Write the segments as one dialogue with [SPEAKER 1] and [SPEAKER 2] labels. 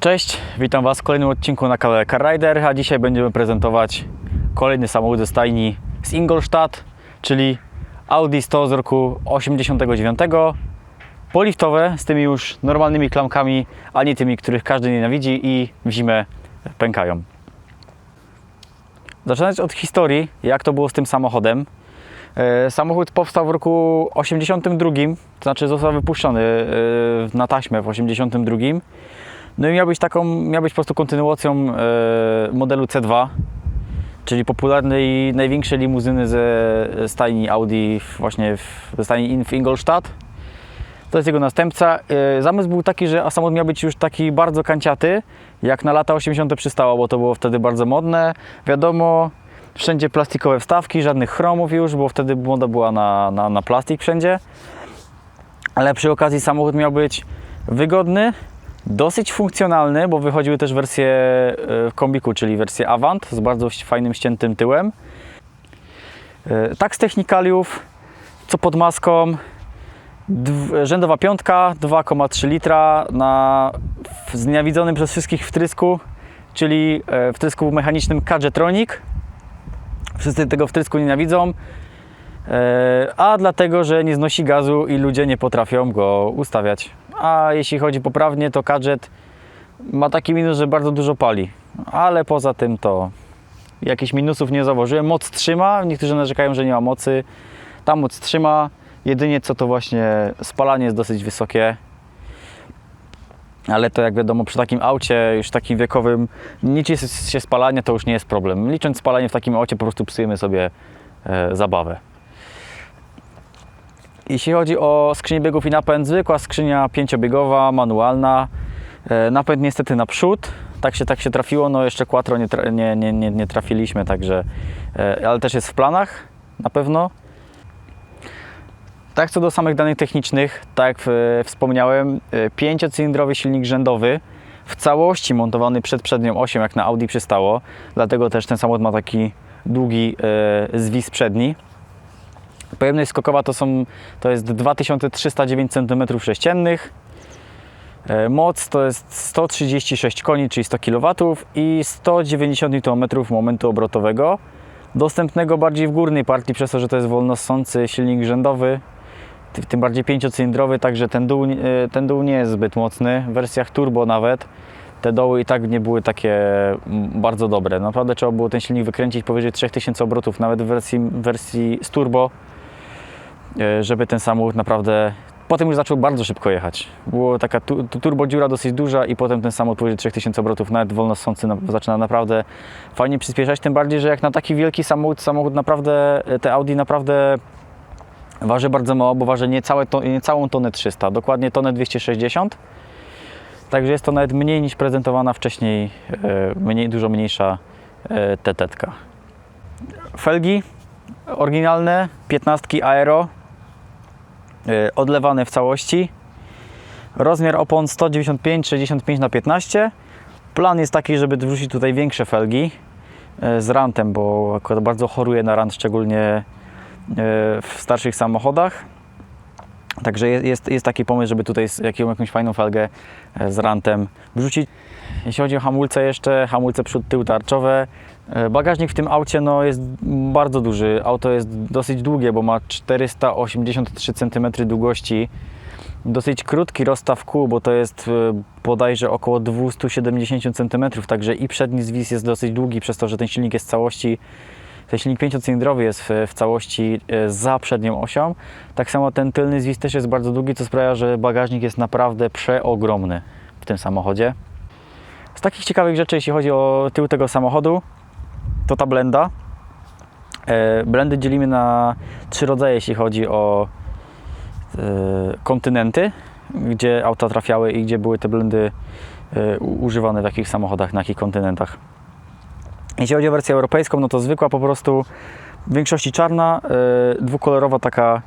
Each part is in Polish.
[SPEAKER 1] Cześć, witam Was w kolejnym odcinku na kanale Car Rider, a dzisiaj będziemy prezentować kolejny samochód ze stajni z Ingolstadt, czyli Audi 100 z roku 89. Poliftowe z tymi już normalnymi klamkami, a nie tymi, których każdy nienawidzi i w zimę pękają. Zaczynając od historii, jak to było z tym samochodem. E, Samochód powstał w roku 82, to znaczy został wypuszczony e, na taśmę w 82. No i miał być taką, miał być po prostu kontynuacją e, modelu C2, czyli popularnej, największej limuzyny ze stajni Audi właśnie w, ze stajni w Ingolstadt. To jest jego następca. E, Zamysł był taki, że samochód miał być już taki bardzo kanciaty, jak na lata 80. przystało, bo to było wtedy bardzo modne. Wiadomo, wszędzie plastikowe wstawki, żadnych chromów już, bo wtedy moda była na, na, na plastik wszędzie. Ale przy okazji samochód miał być wygodny, dosyć funkcjonalny, bo wychodziły też wersje e, w kombiku, czyli wersję Avant z bardzo fajnym ściętym tyłem. E, Tak z technikaliów, co pod maską, rzędowa piątka, 2,3 litra na znienawidzonym przez wszystkich wtrysku, czyli e, wtrysku mechanicznym Kadgetronic. Wszyscy tego wtrysku nienawidzą, a dlatego, że nie znosi gazu i ludzie nie potrafią go ustawiać. A jeśli chodzi poprawnie, to Kadżet ma taki minus, że bardzo dużo pali, ale poza tym to jakichś minusów nie zauważyłem. Moc trzyma, niektórzy narzekają, że nie ma mocy. Ta moc trzyma, jedynie co to właśnie spalanie jest dosyć wysokie. Ale to jak wiadomo, przy takim aucie już takim wiekowym, liczy się spalanie, to już nie jest problem. Licząc spalanie w takim aucie, po prostu psujemy sobie e, zabawę. Jeśli chodzi o skrzynię biegów i napęd, zwykła skrzynia pięciobiegowa, manualna. E, Napęd niestety naprzód. Tak się, tak się trafiło, no jeszcze quattro nie, tra- nie, nie, nie, nie trafiliśmy, także, e, ale też jest w planach na pewno. Tak co do samych danych technicznych, tak jak e, wspomniałem, pięciocylindrowy silnik rzędowy w całości montowany przed przednią osią, jak na Audi przystało, dlatego też ten samochód ma taki długi zwis przedni. Pojemność skokowa to, są, to jest 2309 cm3. E, Moc to jest 136 koni, czyli 100 kW i 190 Nm momentu obrotowego. Dostępnego bardziej w górnej partii, przez to, że to jest wolnossący silnik rzędowy, ty- tym bardziej pięciocylindrowy, także ten dół, e, ten dół nie jest zbyt mocny. W wersjach turbo nawet te doły i tak nie były takie bardzo dobre. Naprawdę trzeba było ten silnik wykręcić powyżej 3000 obrotów, nawet w wersji, wersji z turbo, żeby ten samochód naprawdę. Potem już zaczął bardzo szybko jechać. Była taka tu, tu, turbo dziura dosyć duża i potem ten samochód powyżej 3000 obrotów, nawet wolnossący na, zaczyna naprawdę fajnie przyspieszać. Tym bardziej, że jak na taki wielki samochód, samochód naprawdę, te Audi naprawdę waży bardzo mało, bo waży niecałe to, niecałą tonę 300, dokładnie tonę 260. Także jest to nawet mniej niż prezentowana wcześniej, e, mniej, dużo mniejsza e, tetetka. Felgi oryginalne, 15 aero, e, odlewane w całości. Rozmiar opon 195-65 na 15. Plan jest taki, żeby wrzucić tutaj większe felgi e, z rantem, bo akurat bardzo choruje na rant, szczególnie e, w starszych samochodach. Także jest, jest, taki pomysł, żeby tutaj jakąś fajną felgę z rantem wrzucić. Jeśli chodzi o hamulce jeszcze, hamulce przód, tył tarczowe. E, Bagażnik w tym aucie no, jest bardzo duży. Auto jest dosyć długie, bo ma 483 cm długości. Dosyć krótki rozstaw kół, bo to jest e, bodajże około 270 cm, także i przedni zwis jest dosyć długi, przez to, że ten silnik jest w całości ten silnik pięciocylindrowy jest w, w całości e, za przednią osią. Tak samo ten tylny zwis też jest bardzo długi, co sprawia, że bagażnik jest naprawdę przeogromny w tym samochodzie. Z takich ciekawych rzeczy, jeśli chodzi o tył tego samochodu, to ta blenda. E, Blendy dzielimy na trzy rodzaje, jeśli chodzi o e, kontynenty, gdzie auta trafiały i gdzie były te blendy e, używane w jakich samochodach, na jakich kontynentach. Jeśli chodzi o wersję europejską, no to zwykła po prostu, w większości czarna, dwukolorowa taka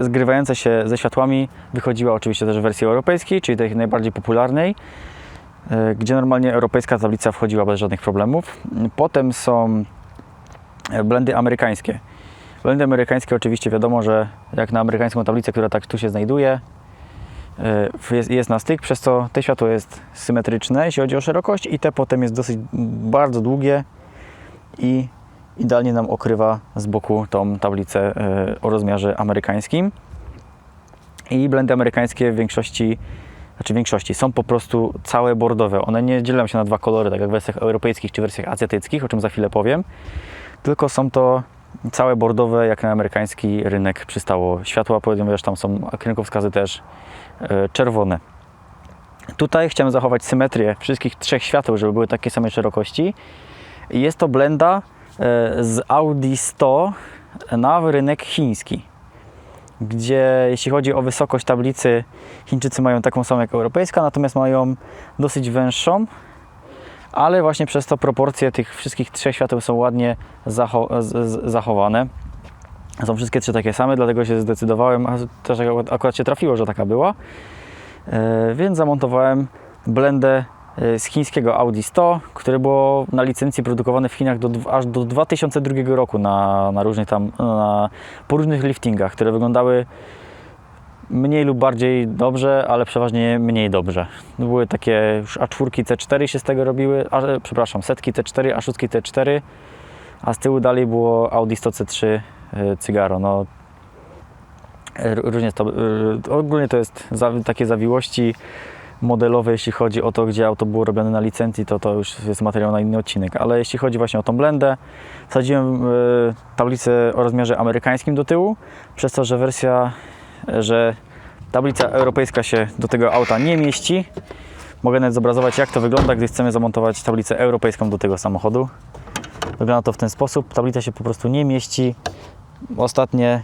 [SPEAKER 1] zgrywająca się ze światłami. Wychodziła oczywiście też w wersji europejskiej, czyli tej najbardziej popularnej, gdzie normalnie europejska tablica wchodziła bez żadnych problemów. Potem są e, blendy amerykańskie. Blendy amerykańskie oczywiście wiadomo, że jak na amerykańską tablicę, która tak tu się znajduje, e, jest, jest na styk, przez co te światło jest symetryczne, jeśli chodzi o szerokość i te potem jest dosyć bardzo długie i idealnie nam okrywa z boku tą tablicę e, o rozmiarze amerykańskim. I blendy amerykańskie w większości, znaczy w większości, są po prostu całe bordowe. One nie dzielą się na dwa kolory, tak jak w wersjach europejskich czy wersjach azjatyckich, o czym za chwilę powiem, tylko są to całe bordowe, jak na amerykański rynek przystało. Światła, ponieważ tam są kierunkowskazy też e, czerwone. Tutaj chciałem zachować symetrię wszystkich trzech świateł, żeby były takie same szerokości. Jest to blenda e, z Audi 100 na rynek chiński, gdzie jeśli chodzi o wysokość tablicy, Chińczycy mają taką samą jak europejska, natomiast mają dosyć węższą, ale właśnie przez to proporcje tych wszystkich trzech świateł są ładnie zacho- zachowane. Są wszystkie trzy takie same, dlatego się zdecydowałem, a też akurat- się trafiło, że taka była. E, więc zamontowałem blendę z chińskiego Audi 100, które było na licencji produkowane w Chinach do, aż do 2002 roku na, na różnych tam, na, po różnych liftingach, które wyglądały mniej lub bardziej dobrze, ale przeważnie mniej dobrze. Były takie już A4 C4 się z tego robiły, a, przepraszam, setki C4, A6 T4, a z tyłu dalej było Audi 100 C3 e, Cygaro. No, różnie to, e, ogólnie to jest za, takie zawiłości modelowe, jeśli chodzi o to, gdzie auto było robione na licencji, to to już jest materiał na inny odcinek. Ale jeśli chodzi właśnie o tą blendę, wsadziłem e, tablicę o rozmiarze amerykańskim do tyłu, przez to, że wersja, że tablica europejska się do tego auta nie mieści. Mogę nawet zobrazować, jak to wygląda, gdy chcemy zamontować tablicę europejską do tego samochodu. Wygląda to w ten sposób. Tablica się po prostu nie mieści. Ostatnie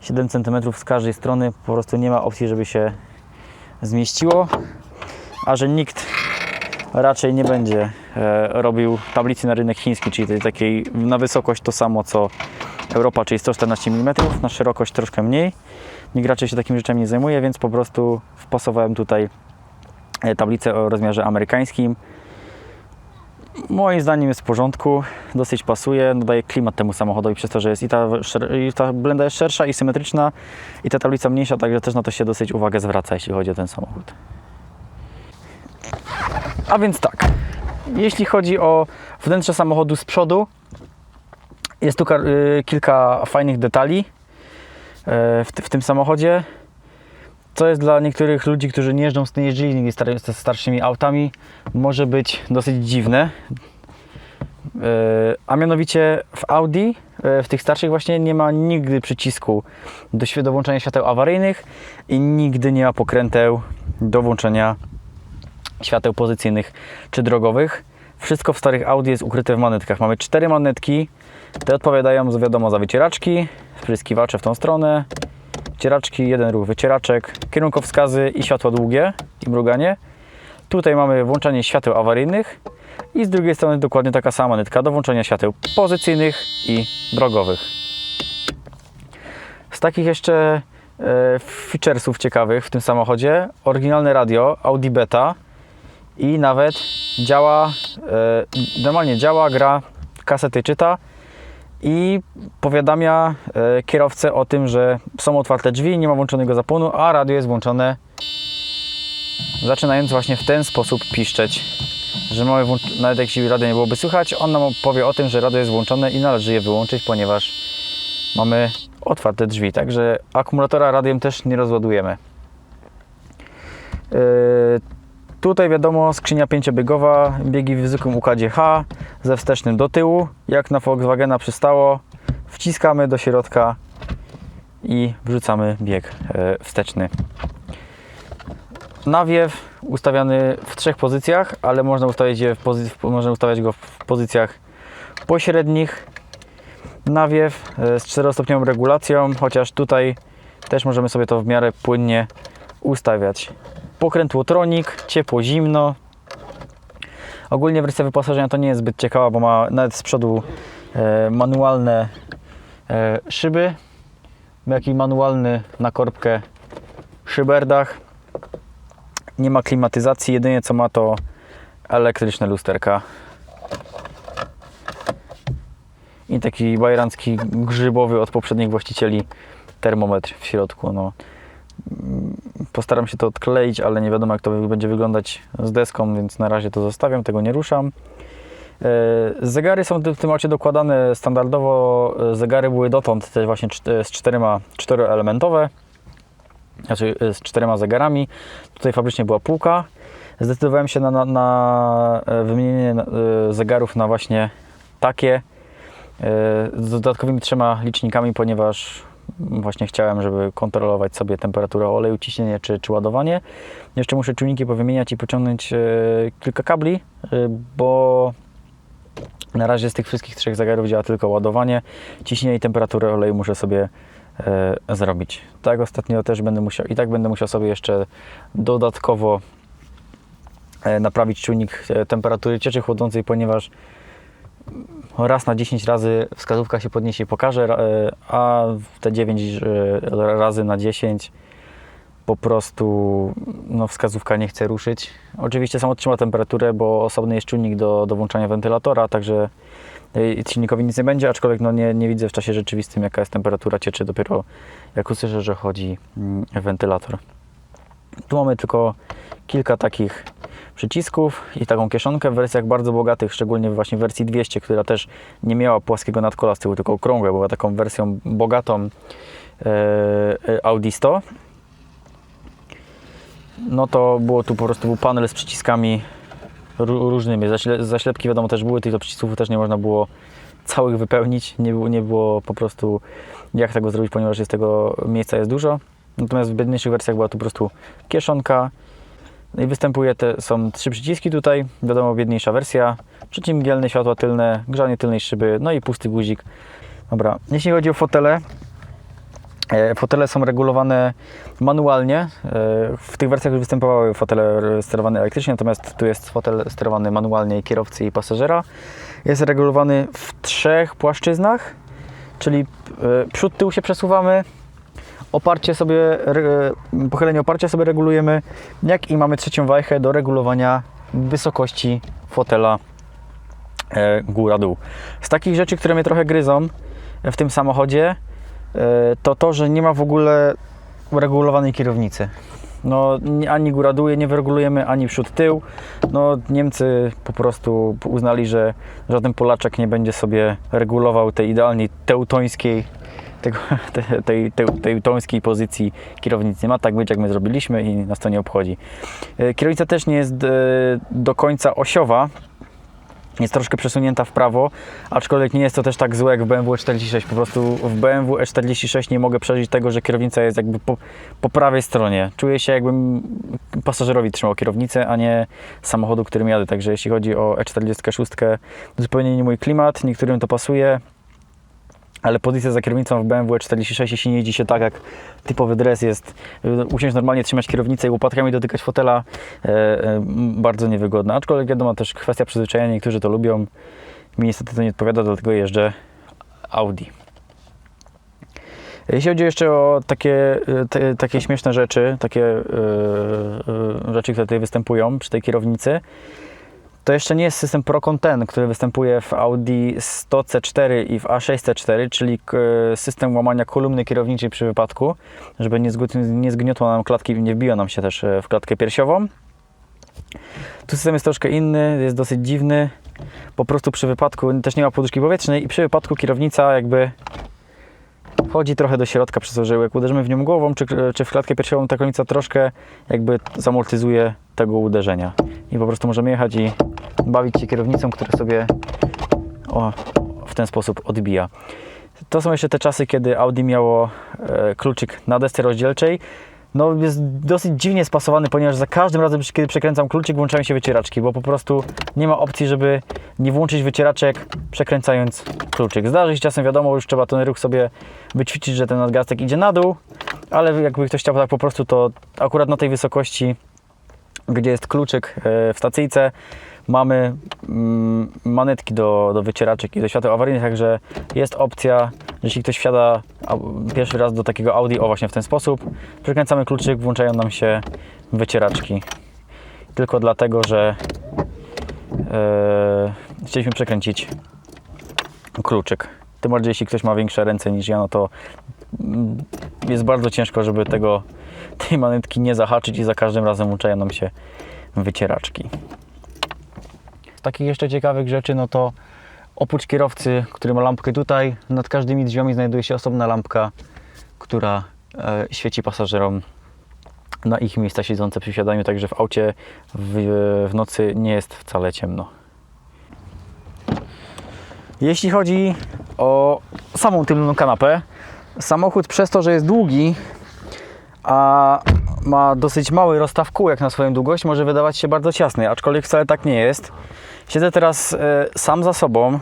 [SPEAKER 1] 7 cm z każdej strony po prostu nie ma opcji, żeby się zmieściło, a że nikt raczej nie będzie e, robił tablicy na rynek chiński, czyli tej takiej na wysokość to samo co Europa, czyli 114 mm, na szerokość troszkę mniej. Nikt raczej się takimi rzeczami nie zajmuje, więc po prostu wpasowałem tutaj e, tablicę o rozmiarze amerykańskim. Moim zdaniem jest w porządku, dosyć pasuje, nadaje klimat temu samochodowi przez to, że jest i ta, i ta blenda jest szersza i symetryczna i ta tablica mniejsza, także też na to się dosyć uwagę zwraca, jeśli chodzi o ten samochód. A więc tak, jeśli chodzi o wnętrze samochodu z przodu, jest tu y, kilka fajnych detali y, w, w tym samochodzie, co jest dla niektórych ludzi, którzy nie jeżdżą, nie jeździli nigdy star- ze starszymi autami, może być dosyć dziwne. Y, A mianowicie w Audi, y, w tych starszych właśnie nie ma nigdy przycisku do, do włączenia świateł awaryjnych i nigdy nie ma pokręteł do włączenia świateł pozycyjnych czy drogowych. Wszystko w starych Audi jest ukryte w manetkach. Mamy cztery manetki. Te odpowiadają wiadomo za wycieraczki, spryskiwacze w tą stronę, wycieraczki, jeden ruch wycieraczek, kierunkowskazy i światła długie i mruganie. Tutaj mamy włączanie świateł awaryjnych i z drugiej strony dokładnie taka sama manetka do włączenia świateł pozycyjnych i drogowych. Z takich jeszcze e, featuresów ciekawych w tym samochodzie, oryginalne radio Audi Beta i nawet działa, e, normalnie działa, gra, kasety czyta i powiadamia e, kierowcę o tym, że są otwarte drzwi, nie ma włączonego zapłonu, a radio jest włączone zaczynając właśnie w ten sposób piszczeć, że mamy włącz- nawet jeśli radio nie byłoby słychać, on nam powie o tym, że radio jest włączone i należy je wyłączyć, ponieważ mamy otwarte drzwi, także akumulatora radiem też nie rozładujemy. Yy, Tutaj wiadomo, skrzynia pięciobiegowa, biegi w zwykłym układzie H ze wstecznym do tyłu, jak na Volkswagena przystało. Wciskamy do środka i wrzucamy bieg e, wsteczny. Nawiew ustawiany w trzech pozycjach, ale można ustawiać, je w można ustawiać go w pozycjach pośrednich. Nawiew e, z czterostopniową regulacją, chociaż tutaj też możemy sobie to w miarę płynnie ustawiać pokrętłotronik, ciepło, zimno. Ogólnie wersja wyposażenia to nie jest zbyt ciekawa, bo ma nawet z przodu e, manualne e, szyby, jak i manualny na korbkę szyberdach. Nie ma klimatyzacji, jedynie co ma to elektryczne lusterka. I taki bajerancki grzybowy od poprzednich właścicieli termometr w środku. No, Postaram się to odkleić, ale nie wiadomo jak to będzie wyglądać z deską, więc na razie to zostawiam, tego nie ruszam. E, Zegary są w tym aucie dokładane standardowo. e, Zegary były dotąd też właśnie czt- z czterema, czteroelementowe, znaczy e, z czterema zegarami. Tutaj fabrycznie była półka. Zdecydowałem się na, na, na e, wymienienie e, zegarów na właśnie takie e, z dodatkowymi trzema licznikami, ponieważ właśnie chciałem, żeby kontrolować sobie temperaturę oleju, ciśnienie czy, czy ładowanie. Jeszcze muszę czujniki powymieniać i pociągnąć e, kilka kabli, e, bo na razie z tych wszystkich trzech zegarów działa tylko ładowanie. Ciśnienie i temperaturę oleju muszę sobie e, zrobić. Tak ostatnio też będę musiał i tak będę musiał sobie jeszcze dodatkowo naprawić czujnik temperatury cieczy chłodzącej, ponieważ raz na 10 razy wskazówka się podniesie i pokaże, e, a te 9 e, razy na 10 po prostu no, wskazówka nie chce ruszyć. Oczywiście sam trzyma temperaturę, bo osobny jest czujnik do, do włączania wentylatora, także y, silnikowi nic nie będzie, aczkolwiek no, nie, nie widzę w czasie rzeczywistym jaka jest temperatura cieczy dopiero jak usłyszę, że chodzi mm, wentylator. Tu mamy tylko kilka takich przycisków i taką kieszonkę w wersjach bardzo bogatych, szczególnie właśnie w wersji 200, która też nie miała płaskiego nadkola z tyłu, tylko okrągłe, była taką wersją bogatą e, e, Audi 100 no to było tu po prostu był panel z przyciskami ró- różnymi. Zaśle, zaślepki wiadomo też były, tych przycisków też nie można było całych wypełnić. Nie było, nie było po prostu jak tego zrobić, ponieważ jest tego miejsca jest dużo. Natomiast w biedniejszych wersjach była tu po prostu kieszonka. No i występuje te, są trzy przyciski tutaj, wiadomo biedniejsza wersja, przycisk światła tylne, grzanie tylnej szyby, no i pusty guzik. Dobra, jeśli chodzi o fotele, E, Fotele są regulowane manualnie. E, W tych wersjach już występowały fotele sterowane elektrycznie, natomiast tu jest fotel sterowany manualnie kierowcy i pasażera. Jest regulowany w trzech płaszczyznach, czyli e, przód, tył się przesuwamy, oparcie sobie, re- pochylenie oparcia sobie regulujemy, jak i mamy trzecią wajchę do regulowania wysokości fotela e, góra-dół. Z takich rzeczy, które mnie trochę gryzą w tym samochodzie, e, to to, że nie ma w ogóle regulowanej kierownicy. No, ani góra dół nie wyregulujemy, ani przód tył. No, Niemcy po prostu uznali, że żaden Polaczek nie będzie sobie regulował tej idealnej teutońskiej tego, te- tej, tej, teutońskiej pozycji kierownicy. Ma tak być, jak my zrobiliśmy i nas to nie obchodzi. E, Kierownica też nie jest e, do końca osiowa, jest troszkę przesunięta w prawo, aczkolwiek nie jest to też tak złe jak w BMW E46. Po prostu w BMW E46 nie mogę przeżyć tego, że kierownica jest jakby po, po prawej stronie. Czuję się jakbym pasażerowi trzymał kierownicę, a nie samochodu, którym jadę. Także jeśli chodzi o E46, to zupełnie nie mój klimat, niektórym to pasuje. Ale pozycja za kierownicą w BMW E46, jeśli nie jeździ się tak jak typowy dres jest, y, usiąść normalnie, trzymać kierownicę i łopatkami dotykać fotela, e, e, bardzo niewygodna. Aczkolwiek wiadomo też kwestia przyzwyczajenia, niektórzy to lubią. Mi niestety to nie odpowiada, dlatego jeżdżę Audi. Jeśli chodzi jeszcze o takie, y, te, takie śmieszne rzeczy, takie y, rzeczy, które tutaj występują przy tej kierownicy, to jeszcze nie jest system Procon który występuje w Audi 100C4 i w A6C4, czyli system łamania kolumny kierowniczej przy wypadku, żeby nie, nie zgniotło nam klatki, nie wbiło nam się też e, w klatkę piersiową. Tu system jest troszkę inny, jest dosyć dziwny. Po prostu przy wypadku też nie ma poduszki powietrznej i przy wypadku kierownica jakby wchodzi trochę do środka przez jak uderzymy w nią głową czy, czy w klatkę piersiową, ta kierownica troszkę jakby zamortyzuje tego uderzenia. I po prostu możemy jechać i bawić się kierownicą, która sobie o, w ten sposób odbija. To są jeszcze te czasy, kiedy Audi miało e, kluczyk na desce rozdzielczej. No jest dosyć dziwnie spasowany, ponieważ za każdym razem, kiedy przekręcam kluczyk, włączają się wycieraczki, bo po prostu nie ma opcji, żeby nie włączyć wycieraczek przekręcając kluczyk. Zdarzy się czasem, wiadomo, już trzeba ten ruch sobie wyćwiczyć, że ten nadgarstek idzie na dół, ale jakby ktoś chciał tak po prostu, to akurat na tej wysokości gdzie jest kluczyk e, w stacyjce. Mamy mm, manetki do, do wycieraczek i do świateł awaryjnych, także jest opcja, jeśli ktoś wsiada pierwszy raz do takiego Audi, o właśnie w ten sposób, przykręcamy kluczyk, włączają nam się wycieraczki. Tylko dlatego, że e, chcieliśmy przekręcić kluczyk. Tym bardziej, jeśli ktoś ma większe ręce niż ja, no to mm, jest bardzo ciężko, żeby tego tej manetki nie zahaczyć i za każdym razem uczają nam się wycieraczki. Z takich jeszcze ciekawych rzeczy, no to oprócz kierowcy, który ma lampkę tutaj, nad każdymi drzwiami znajduje się osobna lampka, która e, świeci pasażerom na ich miejsca siedzące przy siadaniu, także w aucie w, w nocy nie jest wcale ciemno. Jeśli chodzi o samą tylną kanapę, samochód przez to, że jest długi, a ma dosyć mały rozstaw kół jak na swoją długość, może wydawać się bardzo ciasny, aczkolwiek wcale tak nie jest. Siedzę teraz e, sam za sobą e,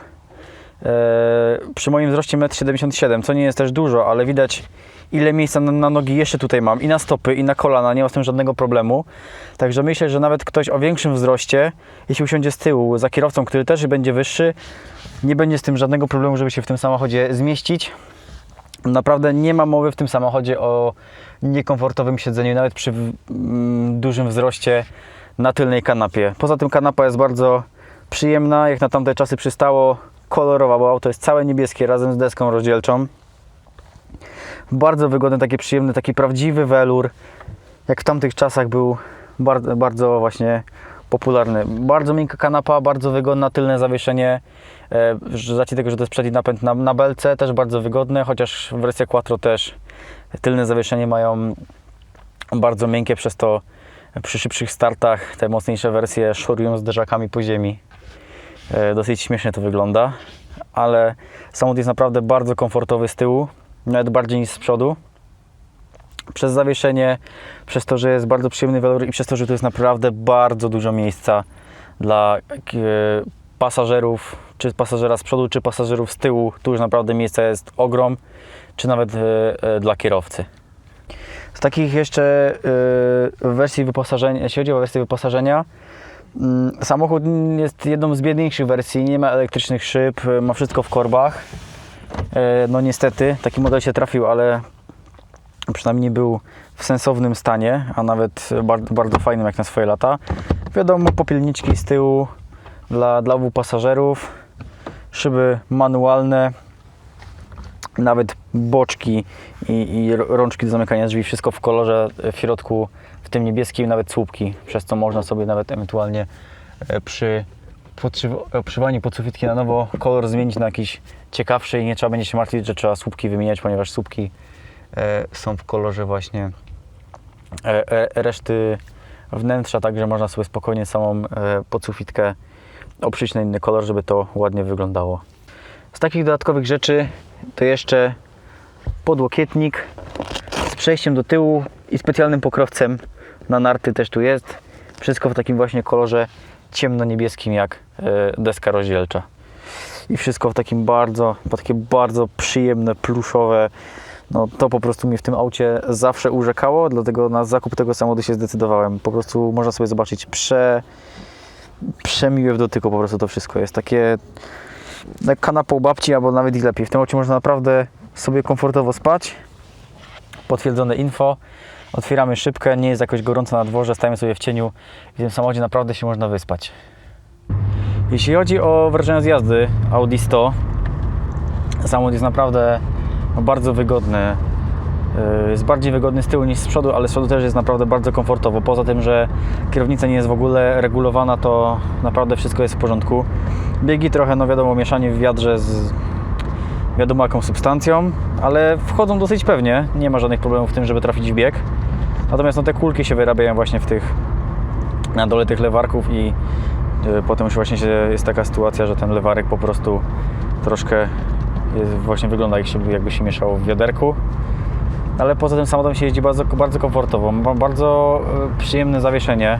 [SPEAKER 1] przy moim wzroście 1,77 m, co nie jest też dużo, ale widać ile miejsca na, na nogi jeszcze tutaj mam i na stopy i na kolana, nie ma z tym żadnego problemu. Także myślę, że nawet ktoś o większym wzroście, jeśli usiądzie z tyłu za kierowcą, który też będzie wyższy, nie będzie z tym żadnego problemu, żeby się w tym samochodzie zmieścić. Naprawdę nie ma mowy w tym samochodzie o niekomfortowym siedzeniu, nawet przy mm, dużym wzroście na tylnej kanapie. Poza tym kanapa jest bardzo przyjemna, jak na tamte czasy przystało, kolorowa, bo auto jest całe niebieskie razem z deską rozdzielczą. Bardzo wygodny, taki przyjemny, taki prawdziwy welur, jak w tamtych czasach był bardzo, bardzo właśnie popularny. Bardzo miękka kanapa, bardzo wygodna, tylne zawieszenie. E, z tego, że to jest przedni napęd na, na belce, też bardzo wygodne, chociaż w wersji Quattro też tylne zawieszenie mają bardzo miękkie, przez to przy szybszych startach te mocniejsze wersje szorują zderzakami po ziemi. E, Dosyć śmiesznie to wygląda, ale samochód jest naprawdę bardzo komfortowy z tyłu, nawet bardziej niż z przodu. Przez zawieszenie, przez to, że jest bardzo przyjemny welur i przez to, że tu jest naprawdę bardzo dużo miejsca dla e, pasażerów, czy pasażera z przodu, czy pasażerów z tyłu. Tu już naprawdę miejsca jest ogrom, czy nawet e, e, dla kierowcy. Z takich jeszcze wersji wyposażenia, jeśli chodzi o wersję wyposażenia, mm, samochód jest jedną z biedniejszych wersji, nie ma elektrycznych szyb, ma wszystko w korbach. E, No niestety, taki model się trafił, ale przynajmniej nie był w sensownym stanie, a nawet bardzo, bardzo fajnym jak na swoje lata. Wiadomo, popielniczki z tyłu dla, dla obu pasażerów, szyby manualne, nawet boczki i, i rączki do zamykania drzwi, wszystko w kolorze w środku, w tym niebieskim, nawet słupki, przez co można sobie nawet ewentualnie e, przy podszyw- obszywaniu podsufitki na nowo kolor zmienić na jakiś ciekawszy i nie trzeba będzie się martwić, że trzeba słupki wymieniać, ponieważ słupki e, są w kolorze właśnie e, e, reszty wnętrza, także można sobie spokojnie samą e, podsufitkę oprzeć na inny kolor, żeby to ładnie wyglądało. Z takich dodatkowych rzeczy to jeszcze podłokietnik z przejściem do tyłu i specjalnym pokrowcem na narty też tu jest. Wszystko w takim właśnie kolorze ciemno-niebieskim jak e, deska rozdzielcza. I wszystko w takim bardzo, takie bardzo przyjemne, pluszowe. No to po prostu mnie w tym aucie zawsze urzekało, dlatego na zakup tego samochodu się zdecydowałem. Po prostu można sobie zobaczyć prze, przemiłe w dotyku po prostu to wszystko jest. Takie jak kanapą babci, albo nawet i lepiej. W tym aucie można naprawdę sobie komfortowo spać. Potwierdzone info. Otwieramy szybkę, nie jest jakoś gorąco na dworze, stajemy sobie w cieniu i w tym samochodzie naprawdę się można wyspać. Jeśli chodzi o wrażenia z jazdy Audi 100, samochód jest naprawdę bardzo wygodny. Yy, Jest bardziej wygodny z tyłu niż z przodu, ale z przodu też jest naprawdę bardzo komfortowo. Poza tym, że kierownica nie jest w ogóle regulowana, to naprawdę wszystko jest w porządku. Biegi trochę, no wiadomo, mieszanie w wiadrze z wiadomo jaką substancją, ale wchodzą dosyć pewnie. Nie ma żadnych problemów w tym, żeby trafić w bieg. Natomiast no, te kulki się wyrabiają właśnie w tych, na dole tych lewarków i y, potem już właśnie się, jest taka sytuacja, że ten lewarek po prostu troszkę jest, właśnie wygląda jak się, jakby się mieszało w wiaderku. Ale poza tym samochodem się jeździ bardzo, bardzo komfortowo. Ma bardzo y, przyjemne zawieszenie,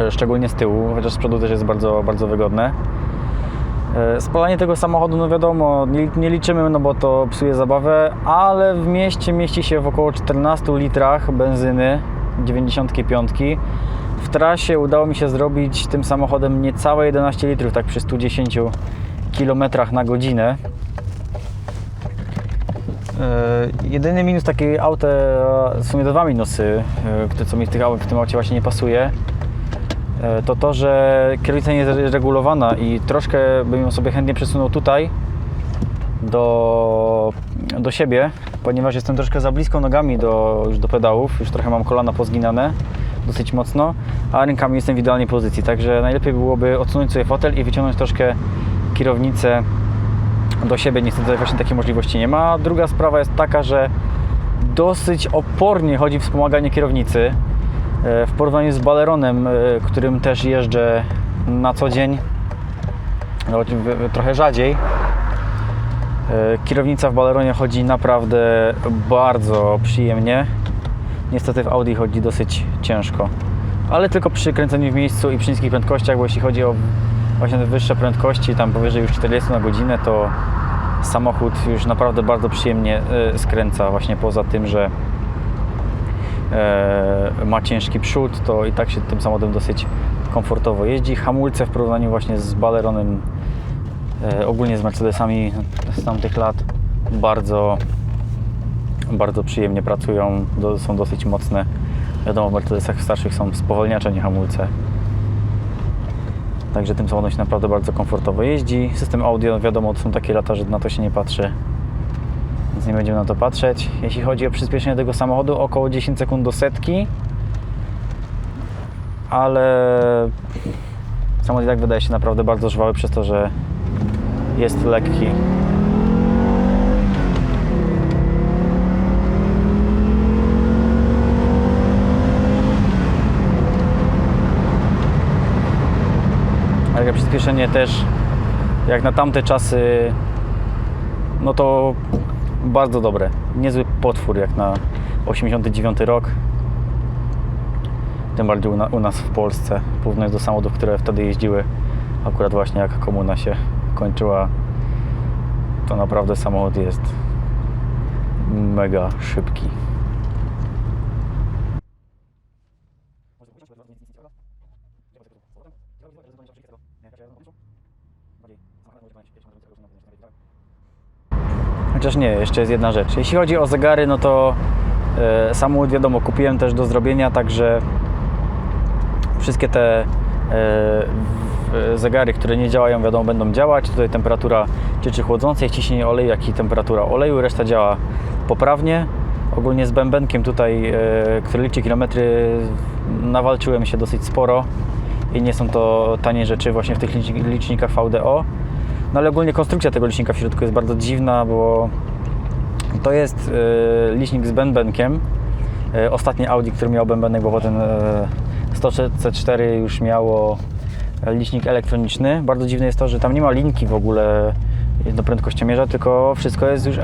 [SPEAKER 1] y, szczególnie z tyłu, chociaż z przodu też jest bardzo, bardzo wygodne. E, Spalanie tego samochodu, no wiadomo, nie, liczymy, no bo to psuje zabawę, ale w mieście mieści się w około 14 litrach benzyny 95. W trasie udało mi się zrobić tym samochodem niecałe 11 litrów, tak przy 110 km na godzinę. E, Jedyny minus takiej auta, w sumie dwa minusy, e, co mi w, w tym aucie właśnie nie pasuje, e, to to, że kierownica nie jest regulowana i troszkę bym ją sobie chętnie przesunął tutaj do, do siebie, ponieważ jestem troszkę za blisko nogami do, już do pedałów, już trochę mam kolana pozginane dosyć mocno, a rękami jestem w idealnej pozycji, także najlepiej byłoby odsunąć sobie fotel i wyciągnąć troszkę kierownicę do siebie. Niestety właśnie takiej możliwości nie ma. Druga sprawa jest taka, że dosyć opornie chodzi wspomaganie kierownicy e, w porównaniu z baleronem, e, którym też jeżdżę na co dzień, trochę rzadziej. E, Kierownica w baleronie chodzi naprawdę bardzo przyjemnie. Niestety w Audi chodzi dosyć ciężko. Ale tylko przy kręceniu w miejscu i przy niskich prędkościach, bo jeśli chodzi o właśnie te wyższe prędkości, tam powyżej już 40 na godzinę, to samochód już naprawdę bardzo przyjemnie e, skręca. Właśnie poza tym, że e, ma ciężki przód, to i tak się tym samochodem dosyć komfortowo jeździ. Hamulce w porównaniu właśnie z baleronem, e, ogólnie z Mercedesami z tamtych lat, bardzo bardzo przyjemnie pracują, są dosyć mocne. Wiadomo, w Mercedesach starszych są spowalniacze, nie hamulce. Także tym samochodem się naprawdę bardzo komfortowo jeździ. System audio, wiadomo, to są takie lata, że na to się nie patrzy. Więc nie będziemy na to patrzeć. Jeśli chodzi o przyspieszenie tego samochodu, około 10 sekund do setki. Ale samochód i tak wydaje się naprawdę bardzo żwały przez to, że jest lekki. Ale przyspieszenie też jak na tamte czasy no to bardzo dobre. Niezły potwór jak na 89 rok. Tym bardziej u, na, u nas w Polsce. Porównując do samochodów, które wtedy jeździły akurat właśnie jak komuna się kończyła to naprawdę samochód jest mega szybki. Chociaż nie, jeszcze jest jedna rzecz. Jeśli chodzi o zegary, no to e, samochód wiadomo, kupiłem też do zrobienia, także wszystkie te e, w- zegary, które nie działają, wiadomo, będą działać. Tutaj temperatura cieczy chłodzącej, ciśnienie oleju, jak i temperatura oleju. Reszta działa poprawnie. Ogólnie z bębenkiem tutaj, e, który liczy kilometry, nawalczyłem się dosyć sporo i nie są to tanie rzeczy właśnie w tych licz- licznikach VDO. No ale ogólnie konstrukcja tego licznika w środku jest bardzo dziwna, bo to jest e, licznik z bębenkiem. E, Ostatni Audi, który miał bębenek, bo e, 100 C4 już miało licznik elektroniczny. Bardzo dziwne jest to, że tam nie ma linki w ogóle do prędkościomierza, tylko wszystko jest już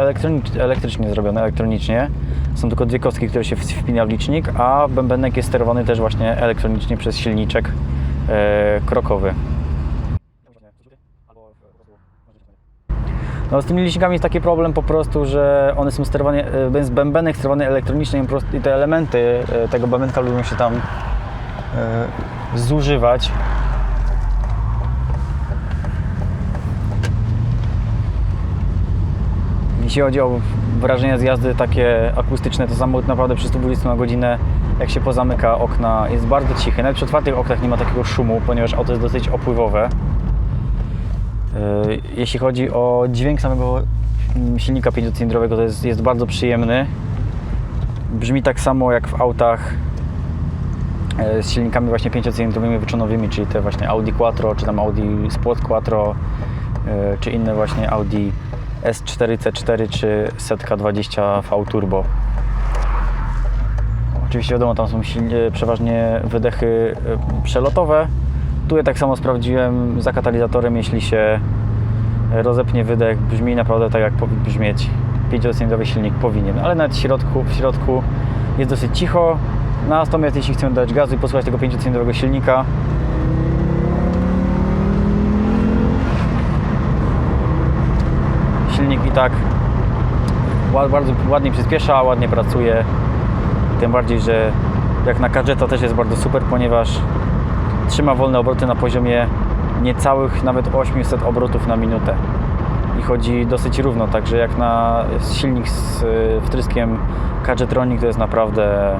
[SPEAKER 1] elektrycznie zrobione, elektronicznie. Są tylko dwie kostki, które się wpina w licznik, a bębenek jest sterowany też właśnie elektronicznie przez silniczek e, krokowy. No z tymi licznikami jest taki problem po prostu, że one są sterowane, jest bębenek sterowany elektronicznie i te elementy e, tego bębenka lubią się tam e, zużywać. Jeśli chodzi o wrażenia z jazdy takie akustyczne, to samochód naprawdę przy 120 na godzinę, jak się pozamyka okna, jest bardzo cichy. Nawet przy otwartych oknach nie ma takiego szumu, ponieważ auto jest dosyć opływowe. Yy, Jeśli chodzi o dźwięk samego mm, silnika pięciocylindrowego, to jest, jest bardzo przyjemny. Brzmi tak samo jak w autach e, z silnikami właśnie pięciocylindrowymi wyczynowymi, czyli te właśnie Audi Quattro, czy tam Audi Sport Quattro, e, czy inne właśnie Audi S4, C4, czy Setka 20 V Turbo. Oczywiście wiadomo, tam są silnie, przeważnie wydechy e, przelotowe. Tu tak samo sprawdziłem za katalizatorem, jeśli się rozepnie wydech, brzmi naprawdę tak jak powinien brzmieć pięciocylindrowy silnik powinien, ale nawet w środku, w środku jest dosyć cicho. Natomiast jeśli chcemy dać gazu i posłuchać tego pięciocylindrowego silnika, silnik i tak bardzo ładnie przyspiesza, ładnie pracuje. Tym bardziej, że jak na Kadżeta też jest bardzo super, ponieważ trzyma wolne obroty na poziomie niecałych nawet 800 obrotów na minutę i chodzi dosyć równo, także jak na silnik z y, wtryskiem Kadżetronic to jest naprawdę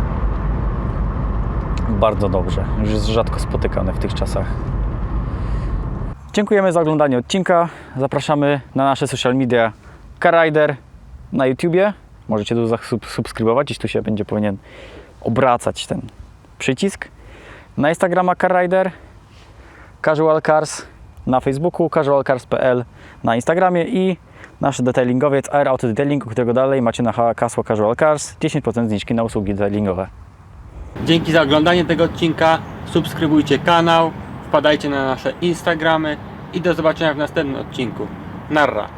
[SPEAKER 1] bardzo dobrze. Już jest rzadko spotykane w tych czasach. Dziękujemy za oglądanie odcinka. Zapraszamy na nasze social media Carrider na YouTubie Możecie tu zasubskrybować, gdzieś tu się będzie powinien obracać ten przycisk na Instagrama CarRider, Casual Cars, na Facebooku casualcars.pl na Instagramie i nasz detailingowiec Air Auto Detailing, którego dalej macie na hasło Casual Cars 10% zniżki na usługi detailingowe.
[SPEAKER 2] Dzięki za oglądanie tego odcinka. Subskrybujcie kanał, wpadajcie na nasze Instagramy i do zobaczenia w następnym odcinku. Narra!